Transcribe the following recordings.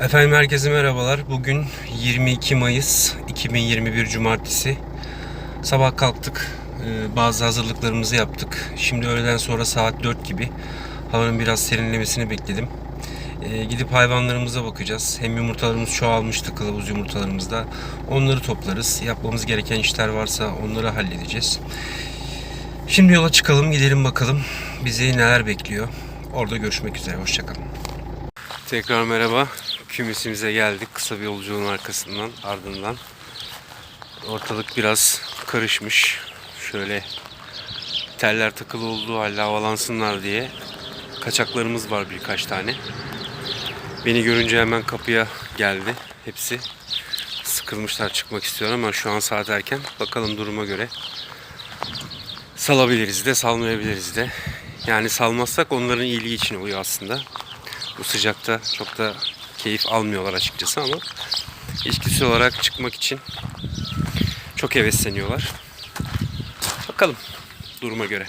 Efendim herkese merhabalar. Bugün 22 Mayıs 2021 Cumartesi. Sabah kalktık. Ee, Bazı hazırlıklarımızı yaptık. Şimdi öğleden sonra saat 4 gibi. Havanın biraz serinlemesini bekledim. Ee, Gidip hayvanlarımıza bakacağız. Hem yumurtalarımız çoğalmıştı kılavuz yumurtalarımızda. Onları toplarız. Yapmamız gereken işler varsa onları halledeceğiz. Şimdi yola çıkalım gidelim bakalım bizi neler bekliyor. Orada görüşmek üzere. Hoşçakalın. Tekrar merhaba. Kümesimize geldik kısa bir yolculuğun arkasından ardından. Ortalık biraz karışmış. Şöyle teller takılı olduğu halde havalansınlar diye kaçaklarımız var birkaç tane. Beni görünce hemen kapıya geldi hepsi. Sıkılmışlar çıkmak istiyor ama şu an saat erken. Bakalım duruma göre salabiliriz de salmayabiliriz de. Yani salmazsak onların iyiliği için oluyor aslında. Bu sıcakta çok da keyif almıyorlar açıkçası ama içgüdüsel olarak çıkmak için çok hevesleniyorlar. Bakalım duruma göre.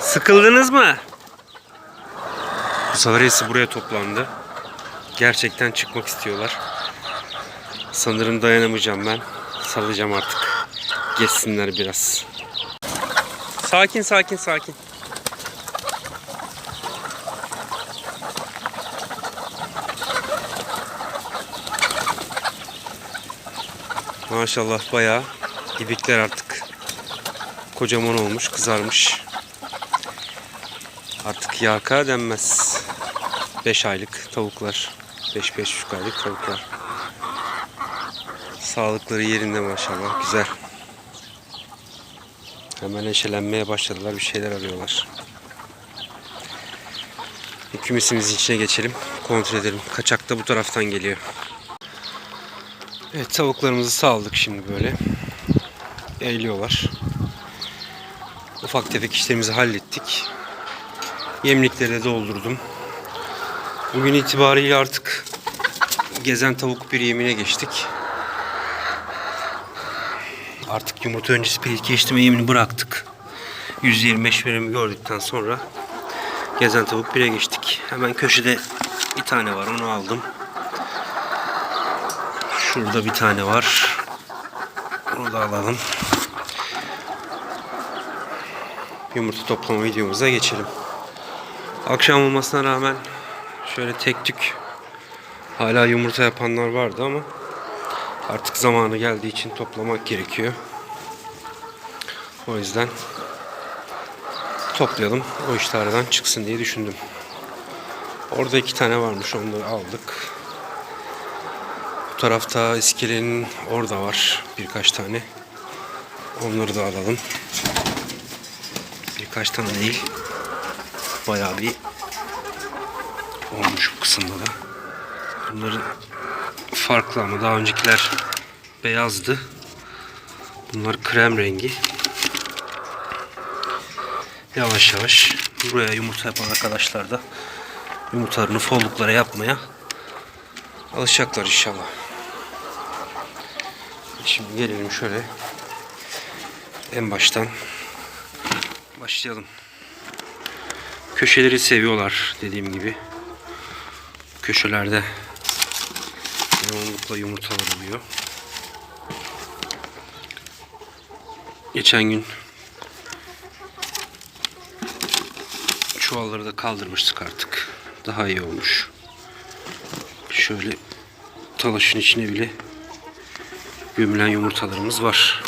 Sıkıldınız mı? Bu sefer hepsi buraya toplandı. Gerçekten çıkmak istiyorlar. Sanırım dayanamayacağım ben. Salacağım artık. Geçsinler biraz. Sakin sakin sakin. Maşallah bayağı ibikler artık kocaman olmuş, kızarmış. Artık yaka denmez. 5 aylık tavuklar. 5-5,5 aylık tavuklar. Sağlıkları yerinde maşallah. Güzel. Hemen eşelenmeye başladılar. Bir şeyler arıyorlar. Kümesimizin içine geçelim. Kontrol edelim. Kaçak da bu taraftan geliyor. Evet tavuklarımızı saldık şimdi böyle. Eğiliyorlar. Ufak tefek işlerimizi hallettik. Yemlikleri de doldurdum. Bugün itibariyle artık gezen tavuk bir yemine geçtik. Artık yumurta öncesi pelit geçtirme yemini bıraktık. 125 verimi gördükten sonra gezen tavuk 1'e geçtik. Hemen köşede bir tane var onu aldım. Şurada bir tane var. Onu da alalım. Yumurta toplama videomuza geçelim. Akşam olmasına rağmen şöyle tek tük hala yumurta yapanlar vardı ama artık zamanı geldiği için toplamak gerekiyor. O yüzden toplayalım. O işte aradan çıksın diye düşündüm. Orada iki tane varmış. Onları aldık. Bu tarafta iskelenin orada var birkaç tane. Onları da alalım. Birkaç tane değil. Bayağı bir olmuş bu kısımda da. Bunları farklı ama daha öncekiler beyazdı. Bunlar krem rengi. Yavaş yavaş buraya yumurta yapan arkadaşlar da yumurtalarını folluklara yapmaya alışacaklar inşallah. Şimdi gelelim şöyle en baştan başlayalım. Köşeleri seviyorlar dediğim gibi. Köşelerde yoğunlukla yumurtalar oluyor. Geçen gün çuvalları da kaldırmıştık artık. Daha iyi olmuş. Şöyle talaşın içine bile gömülen yumurtalarımız var.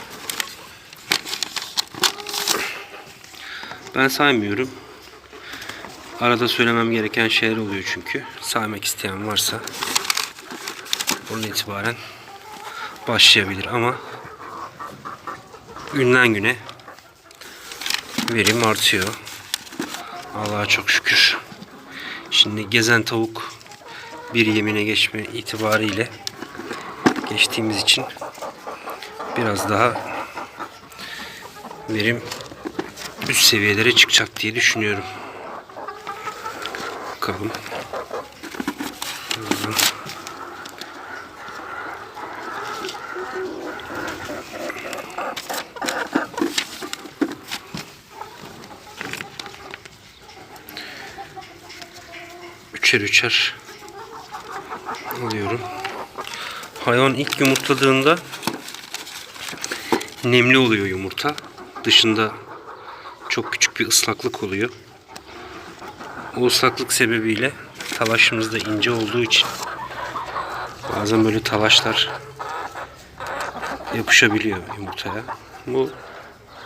Ben saymıyorum. Arada söylemem gereken şeyler oluyor çünkü. Saymak isteyen varsa bunun itibaren başlayabilir ama günden güne verim artıyor. Allah'a çok şükür. Şimdi gezen tavuk bir yemine geçme itibariyle geçtiğimiz için biraz daha verim üst seviyelere çıkacak diye düşünüyorum. Bakalım. üçer üçer alıyorum. Hayvan ilk yumurtladığında nemli oluyor yumurta. Dışında çok küçük bir ıslaklık oluyor. O ıslaklık sebebiyle talaşımız da ince olduğu için bazen böyle talaşlar yapışabiliyor yumurtaya. Bu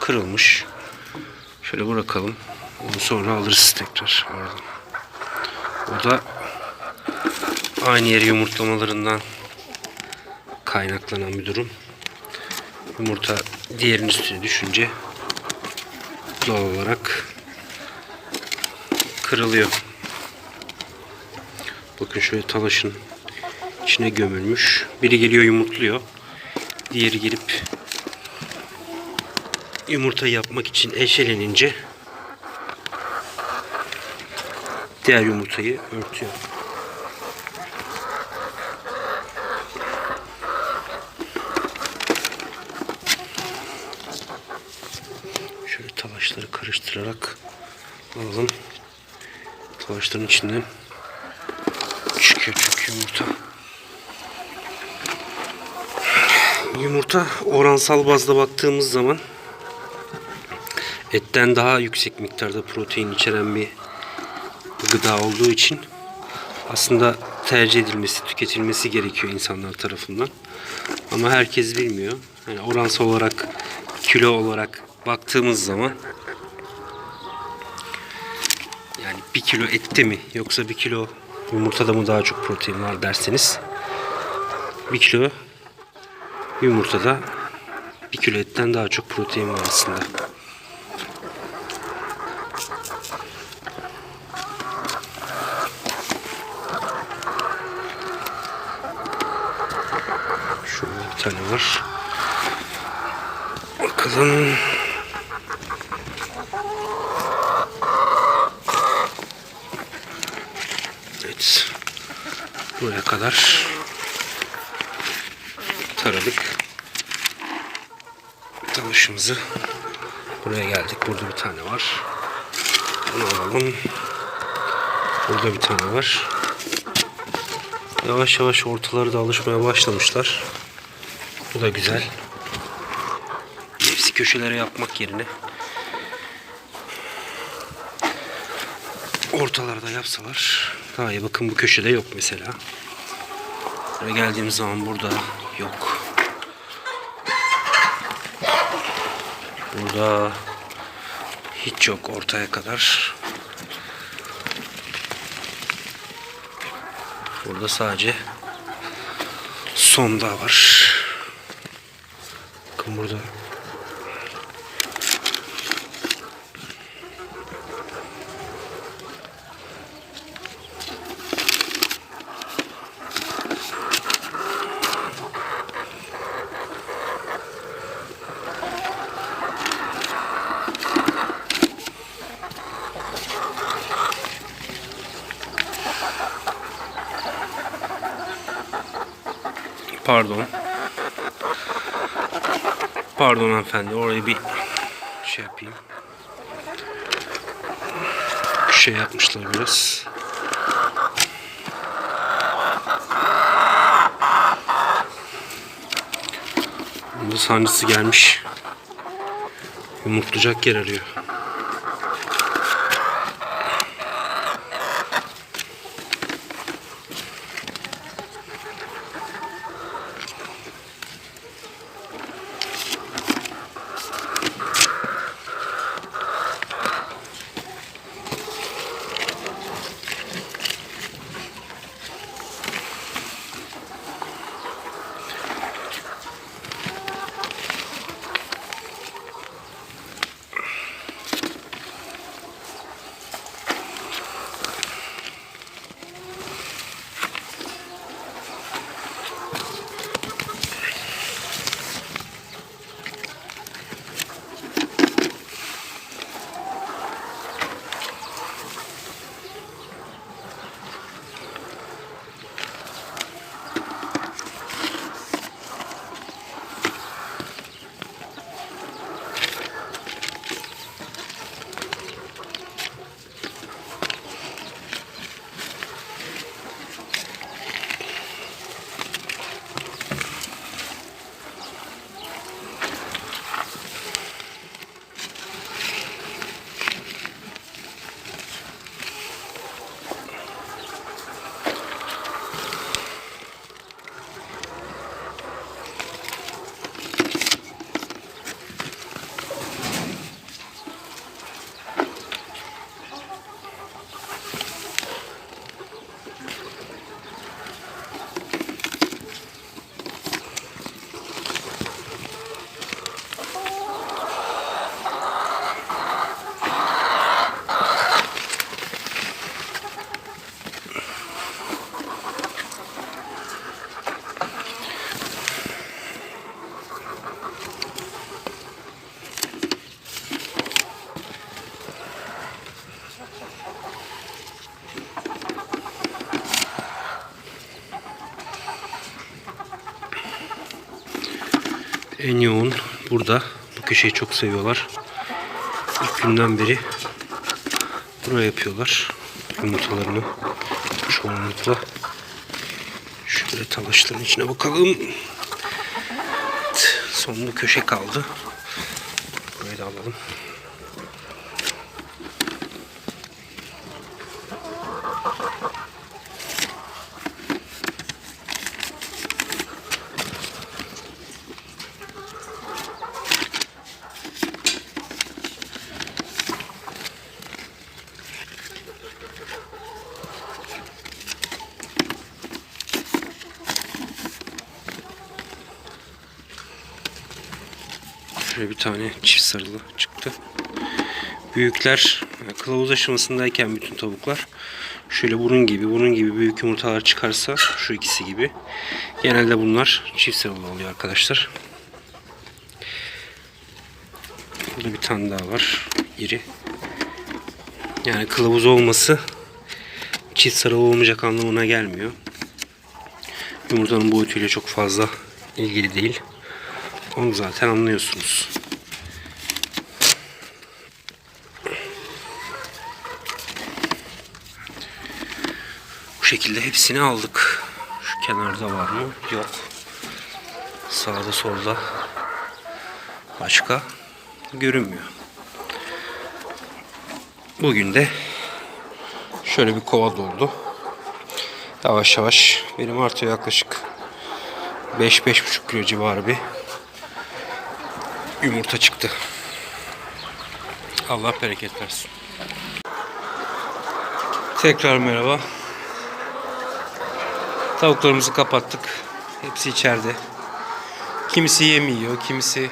kırılmış. Şöyle bırakalım. Onu sonra alırız tekrar. Oradan. O da aynı yeri yumurtlamalarından kaynaklanan bir durum. Yumurta diğerinin üstüne düşünce doğal olarak kırılıyor. Bakın şöyle talaşın içine gömülmüş. Biri geliyor yumurtluyor. Diğeri gelip yumurta yapmak için eşelenince diğer yumurtayı örtüyor. Şöyle talaşları karıştırarak alalım. Talaşların içinden çıkıyor çünkü yumurta. Yumurta oransal bazda baktığımız zaman etten daha yüksek miktarda protein içeren bir gıda olduğu için aslında tercih edilmesi, tüketilmesi gerekiyor insanlar tarafından. Ama herkes bilmiyor. Yani oransal olarak, kilo olarak baktığımız zaman yani bir kilo ette mi yoksa bir kilo yumurtada mı daha çok protein var derseniz bir kilo yumurtada bir kilo etten daha çok protein var aslında. Şurada bir tane var. Bakalım. Evet. Buraya kadar taradık. Talışımızı buraya geldik. Burada bir tane var. Bunu alalım. Burada bir tane var. Yavaş yavaş ortaları da alışmaya başlamışlar. Bu da güzel. Hepsi köşelere yapmak yerine ortalarda yapsalar iyi. Bakın bu köşede yok mesela. Buraya geldiğimiz zaman burada yok. Burada hiç yok ortaya kadar. Burada sadece sonda var. Bakın burada Pardon. Pardon hanımefendi. Orayı bir şey yapayım. Şey yapmışlar biraz. Bunda sancısı gelmiş. Yumurtlayacak yer arıyor. En yoğun burada. Bu köşeyi çok seviyorlar. İlk günden beri buraya yapıyorlar yumurtalarını çoğunlukla. Şöyle talaşların içine bakalım. Evet, sonunda köşe kaldı. Burayı da alalım. Şöyle bir tane çift sarılı çıktı. Büyükler kılavuz aşamasındayken bütün tavuklar şöyle bunun gibi bunun gibi büyük yumurtalar çıkarsa şu ikisi gibi genelde bunlar çift sarılı oluyor arkadaşlar. Burada bir tane daha var iri. Yani kılavuz olması çift sarılı olmayacak anlamına gelmiyor. Yumurtanın boyutuyla çok fazla ilgili değil. Onu zaten anlıyorsunuz. Bu şekilde hepsini aldık. Şu kenarda var mı? Yok. Sağda solda başka görünmüyor. Bugün de şöyle bir kova doldu. Yavaş yavaş benim artıyor yaklaşık 5-5,5 kilo civarı bir yumurta çıktı. Allah bereket versin. Tekrar merhaba. Tavuklarımızı kapattık. Hepsi içeride. Kimisi yem yiyor, kimisi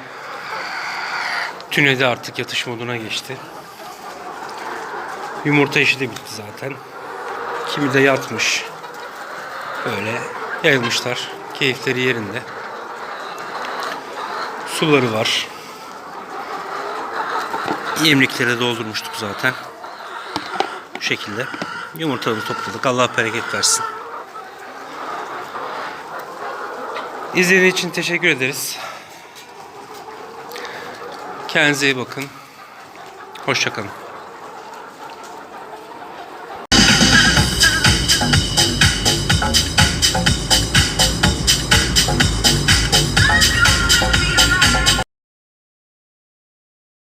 tünede artık yatış moduna geçti. Yumurta işi de bitti zaten. Kimi de yatmış. Böyle yayılmışlar. Keyifleri yerinde. Suları var. Yemlikleri doldurmuştuk zaten. Bu şekilde. Yumurtaları topladık. Allah bereket versin. İzlediğiniz için teşekkür ederiz. Kendinize iyi bakın. Hoşçakalın.